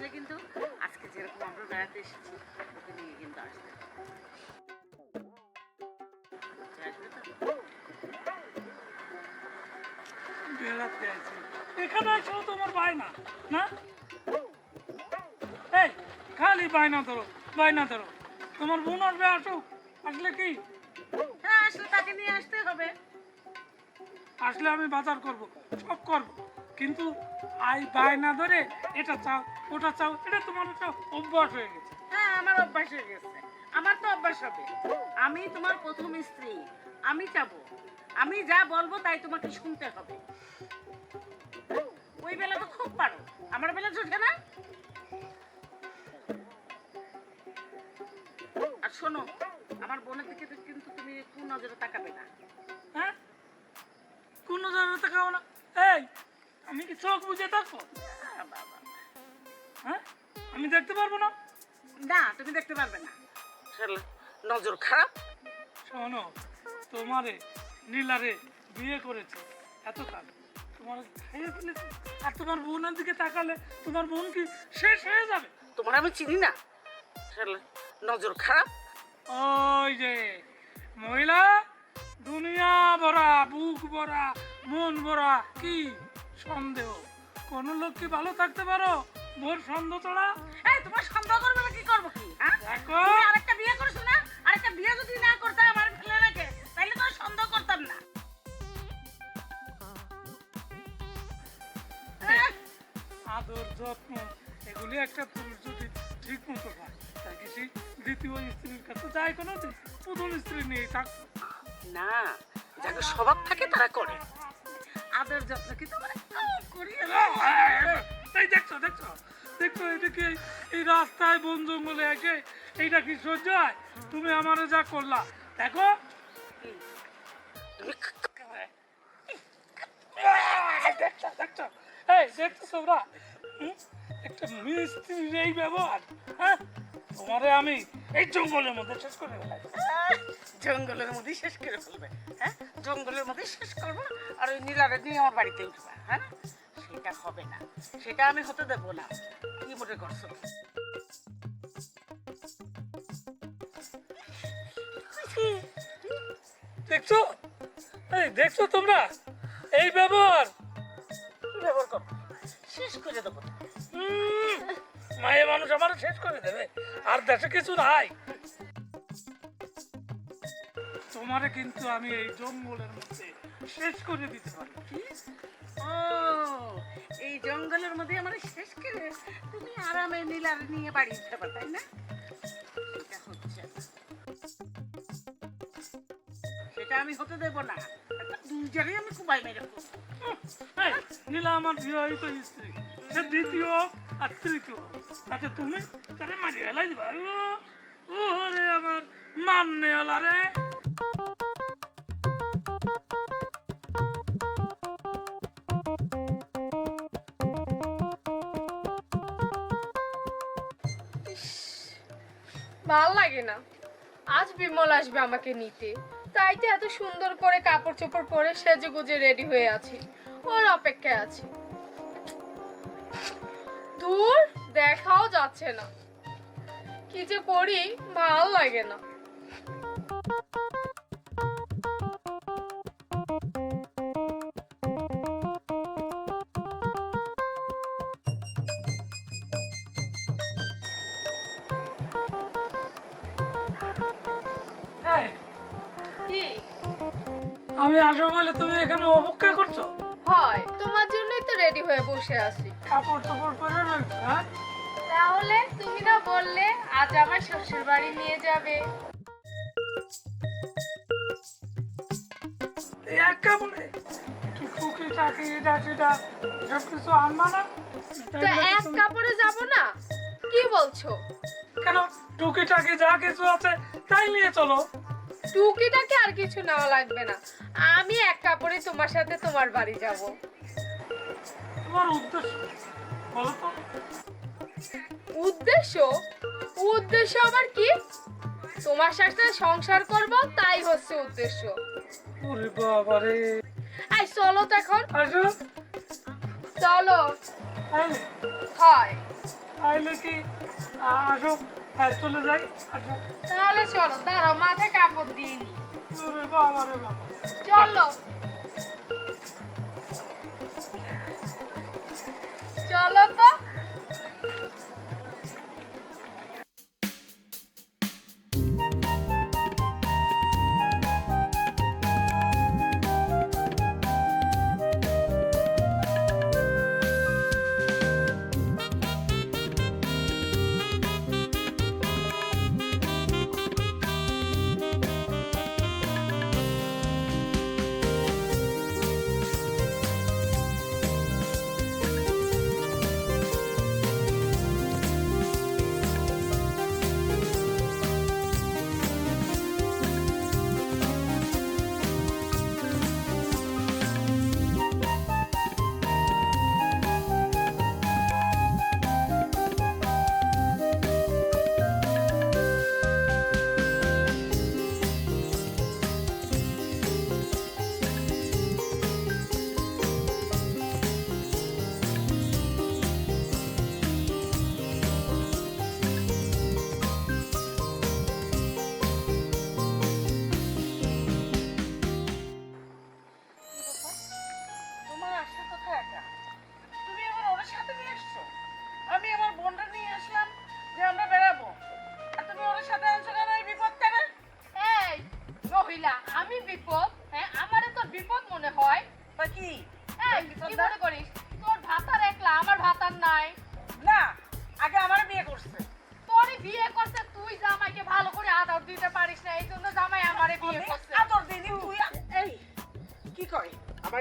আসলে কিন্তু আজকে যেরকম আমরা বেড়াতে এসেছি ওকে নিয়ে কিন্তু আসবে আসবে বেড়াতে আছি। এখানে তোমার বায়না না? এই খালি বায়না ধরো বায়না ধরো। তোমার বোন আসবে আসুক আসলে কি? হ্যাঁ আসলে তাকে নিয়ে আসতে হবে। আসলে আমি বাজার করব সব করব। কিন্তু আই বায়না ধরে এটা চাও, ওটা চাও, এটা তোমার একটা অভ্যাস হয়ে গেছে। হ্যাঁ আমার অভ্যাস হয়ে গেছে। আমার তো অভ্যাস হবে। আমি তোমার প্রথম স্ত্রী। আমি যাব আমি যা বলব তাই তোমাকে শুনতে হবে। ওই বেলা তো খুব পারো। আমার বেলা জোটে না? আর শোনো, আমার বোনের দিকে কিন্তু তুমি কোন নজরে তাকাবে না। হ্যাঁ? কোন নজরে খাও না। এই আমি কি চোখ বুঝে থাকব। হ্যাঁ? আমি দেখতে পারব না? না তুমি দেখতে পারবে না। নজর খারাপ? শোনো তোমারে নীলারে বিয়ে করেছে এত কাল তোমার খাইয়ে ফেলেছে। আর তোমার বোনের দিকে তাকালে তোমার বোন কি শেষ হয়ে যাবে? তোমার আমি চিনি না। নজর খারাপ? ওই যে মহিলা দুনিয়া ভরা বুক ভরা মন ভরা কি সন্দেহ। কোন লোক কি ভালো থাকতে পারো? ভোর সন্দেহ তোরা এই তোমার সন্দেহ করবে না কি করব কি? হ্যাঁ দেখো। তুমি আরেকটা বিয়ে করছ না? আরেকটা বিয়ে যদি না করতে আমার ফেলে রাখে তাহলে তো সন্দেহ করতাম না। আদর যত্ন এগুলি একটা পুরুষ যদি ঠিক মতো পায় তাকে সেই দ্বিতীয় স্ত্রীর কাছে যায় কোনো প্রথম স্ত্রী নিয়ে থাকতো না যাকে স্বভাব থাকে তারা করে। আদর যত্ন কি তোমার এই দেখছ দেখছ? দেখছ, এটা কি এই- রাস্তায় বন জঙ্গলে এসে এইটা কি সহ্য হয় তুমি আমারে যা করলা। দেখো। দেখছ এই ব্যবহার হ্যাঁ? আমি এই জঙ্গলের মধ্যে শেষ করে জঙ্গলের মধ্যে শেষ করে ফেলবে হ্যাঁ? জঙ্গলের মধ্যে শেষ করব, আর ওই নীলারে নিয়ে আমার বাড়িতে উঠবে হ্যাঁ? সেটা হবে না। সেটা আমি হতে দেবো না। কি মনে করছ? দেখছ? এই দেখছ তোমরা? এই ব্যবহার। ব্যবহার করব শেষ করে দেবো। হুম, মায়ে মানুষ আমার শেষ করে দেবে। আর দেশে কিছু নাই। তোমারে কিন্তু আমি এই জঙ্গলের মধ্যে শেষ করে দিতে পারি। কি? ও এই জঙ্গলের মধ্যে আমার শেষ করে তুমি আরামে নীলার নিয়ে বাড়ি পারো তাই না? সেটা হচ্ছে। আমি হতে দেব না। নীলা আমার বিবাহিত স্ত্রী। দ্বিতীয় আর তৃতীয়। তাতে তুমি তারে মারি হেলাই দিবা। ও, রে আমার মান্নে হলা রে। ভালো লাগে না। আজ বিমল আসবে আমাকে নিতে। তাই তো এত সুন্দর করে কাপড় চোপড় পরে সেজে গুজে রেডি হয়ে আছি। ওর অপেক্ষায় আছি। দূর দেখাও যাচ্ছে না। কি যে করি, ভালো লাগে না। বসে আছি। কাপড় টাপড় পরে হ্যাঁ? তাহলে তুমি না বললে আজ আমার শ্বশুর বাড়ি নিয়ে যাবে। এক কাপড়ে কি ফুকি টাকি এটা সব কিছু আনবা না? তো এক কাপড়ে যাব না? কি বলছো? কেন? টুকি টাকি যা কিছু আছে তাই নিয়ে চলো। টুকিটাকে আর কিছু নেওয়া লাগবে না। আমি এক কাপড়ে তোমার সাথে তোমার বাড়ি যাব। তোমার উদ্দেশ্য? বলো উদ্দেশ্য? উদ্দেশ্য আবার কি? তোমার সাথে সংসার করব তাই হচ্ছে উদ্দেশ্য। ওরে বাবা রে আই চলো তো এখন। আসো চলো। হয়। তাহলে কি? আসো। হ্যাঁ চলে যাই। তাহলে চলো দাঁড়াও মাথায় কাপড় দিয়ে নি। বাবা রে বাবা। চলো। চলো তো।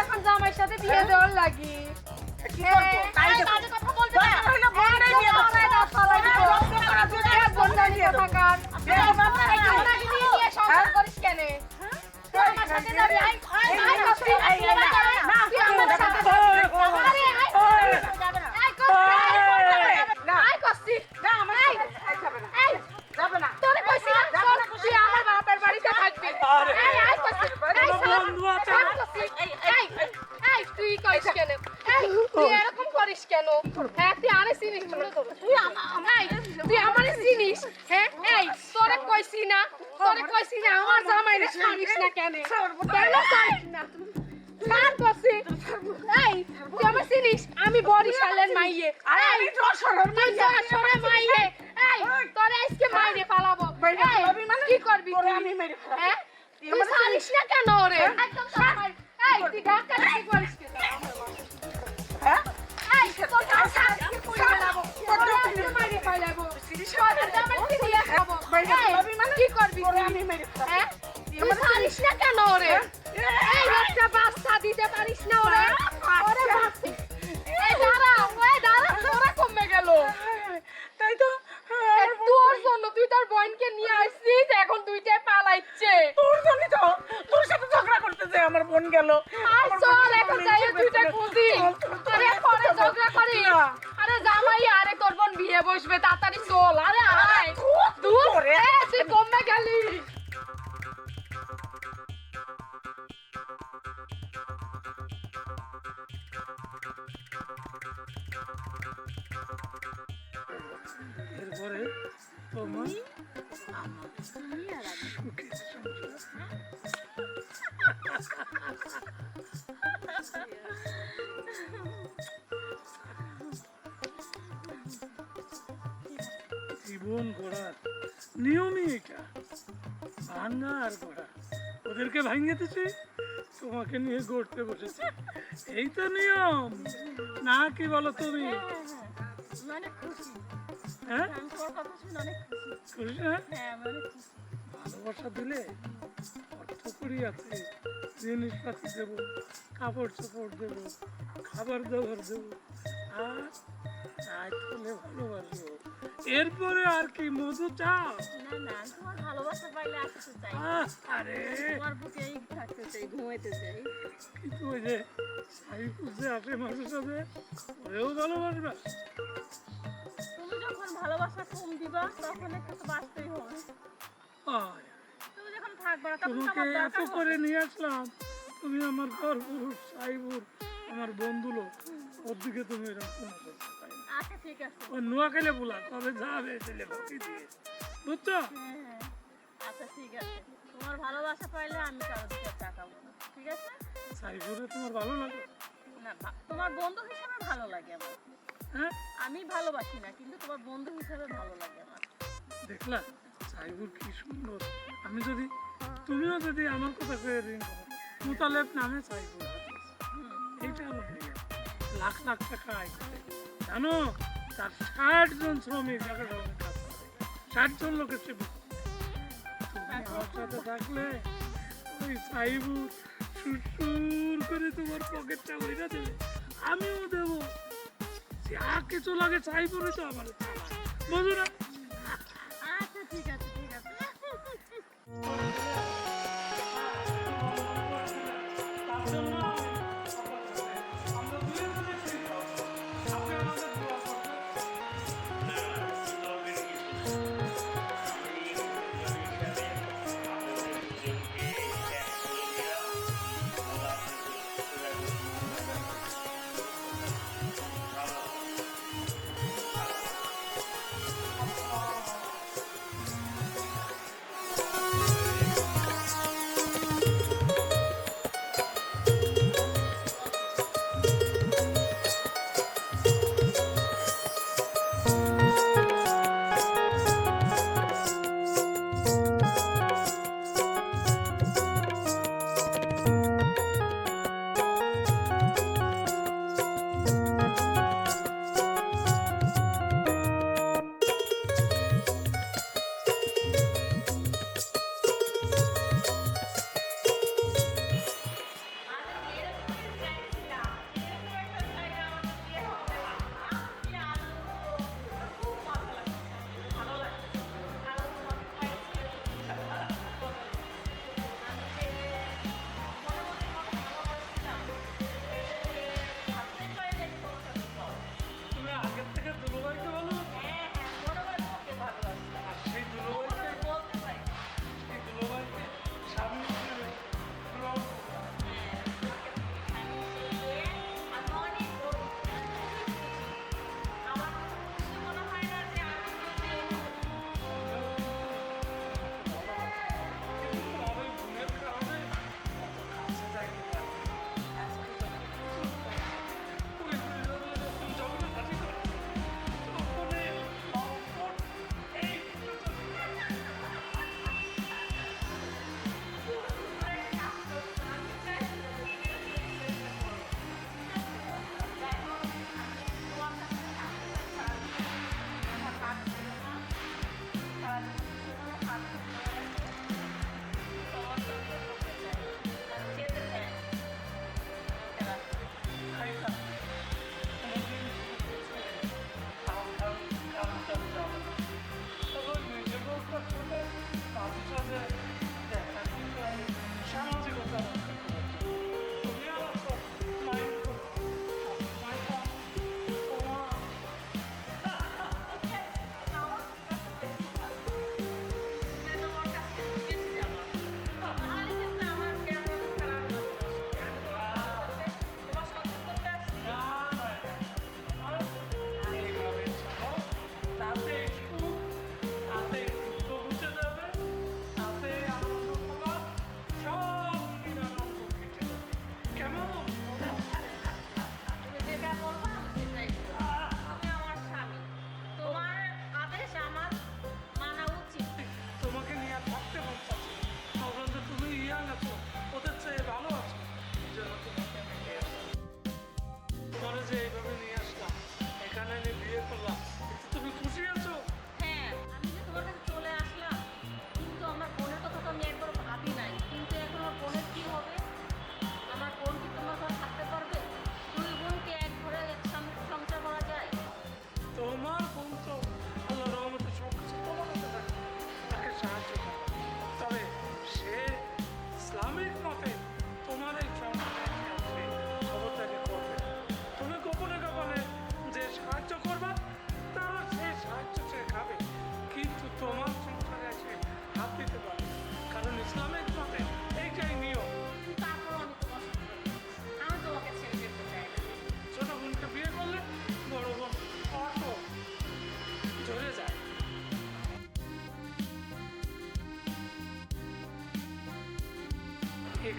এখন জামাইয়ের সাথে বিয়ে দেওয়ার লাগি। হ্যাঁ, তুই হ্যাঁ? তোরে কইছি না তোরে কইছি না আমার জামাইরে চিনিস না কেন? হ্যাঁ? কেন বাচ্চা বাচ্চা দিতে পারিস না ওরে? খুন ঘোড়ার নিয়মই এটা। ভাঙা আর ঘোড়া ওদেরকে ভাঙিয়ে দিছি তোমাকে নিয়ে গড়তে বসেছি। এই তো নিয়ম। না কি বলো তুমি? হ্যাঁ? হ্যাঁ? ভালোবাসা দিলে অর্থ করি আছে জিনিসপাতি দেবো কাপড় চোপড় দেবো খাবার দাবার দেবো। আর এরপরে আর কি মধু চাও? না না তোমার ভালোবাসা পাইলে আর কিছু চাই আরে। তোমার বুকেই থাকতে চাই ঘুমাইতে চাই। কিন্তু ওই যে সাইফুল যে আসে মাঝে সাথে ওরেও ভালোবাসবা। তুমি যখন ভালোবাসা কম দিবা তখন একটু তো বাঁচতেই হবে। তুমি যখন থাকবে না তখন তোমাকে আমার এত করে নিয়ে আসলাম তুমি আমার সাইবুর আমার বন্ধু লোক। ওর দিকে তুমি এরকম আচ্ছা ঠিক আছে। ও নোয়াখালী বলা কবে যাবে ছেলে বাকি দিয়ে? বুঝছ? হ্যাঁ হ্যাঁ আচ্ছা ঠিক আছে। তোমার ভালোবাসা পাইলে আমি কারও দিকে তাকাবো না ঠিক আছে? সাইফুরে তোমার ভালো লাগে? না তোমার বন্ধু হিসেবে ভালো লাগে আমার। হ্যাঁ? আমি ভালোবাসি না কিন্তু তোমার বন্ধু হিসেবে ভালো লাগে আমার। দেখলা সাইবুর কি সুন্দর। আমি যদি তুমিও যদি আমার কথা কয়ে রিং করো মুতালেব নামে এইটা বিয়ে। লাখ লাখ টাকা আয়। জানো তার ষাট জন শ্রমিক। করে ষাট জন লোকের সে। আমার সাথে থাকলে ওই সাইবুর সুর করে তোমার পকেটটা ওইটা দেবে। আমিও দেবো। যা কিছু লাগে সাইবুরে তো আমার। বুঝো না। আচ্ছা ঠিক আছে ঠিক আছে।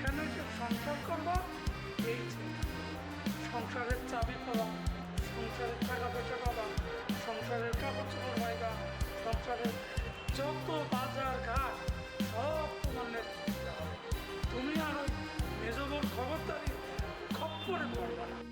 সংসার করব, এই সংসারের চাবি পাওয়া সংসারের টাকা পয়সা পাওয়া সংসারের কাপড় চোপড় পাইবা সংসারের যত বাজার ঘাট, সব তোমার নেতৃত্বে তুমি আর ওই মেজবর খবরদারি খপ্পরে পড়বা না।